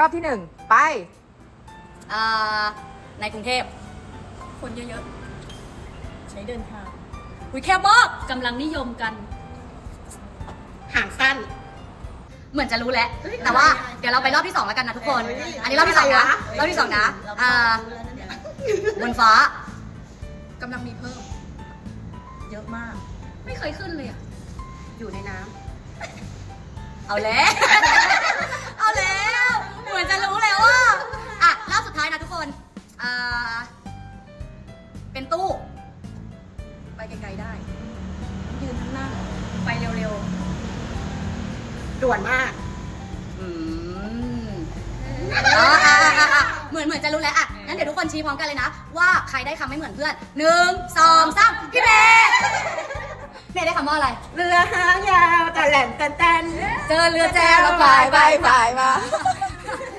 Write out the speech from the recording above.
รอบที่หนึ่งไป อ่าในกรุงเทพคนเยอะๆ ใช้เดินทางหุยแคบมากกำลังนิยมกัน ห่างสั้น เหมือนจะรู้แล้ว แต่ว่าเดี๋ยวเราไปรอบที่สองแล้วกันนะทุกคนเฮ้ยอันนี้รอบที่สองนะอะไรวะรอบที่สองนะอ่าบนฟ้ากำลังมีเพิ่ม เยอะมาก ไม่เคยขึ้นเลยอะอยู่ในน้เอาแล้ว อ่า เป็นตู้ ไปไกลๆได้ ยืนทั้งนั่งไปเร็วำด่วนมากๆอืมอะอะอะอะอะเหมือนเหมือนจะรู้แล้วอะงั้นเดี๋ยวทุกคนชี้พร้อมกันเลยนะ ว่าใครได้คำไม่เหมือนเพื่อนหนึ่งสองสามพี่เมย์เมย์ได้คำว่าอะไร เรือหางยาวแต่แหลมแตนแตนเจอเรือแจวไปไปไปมา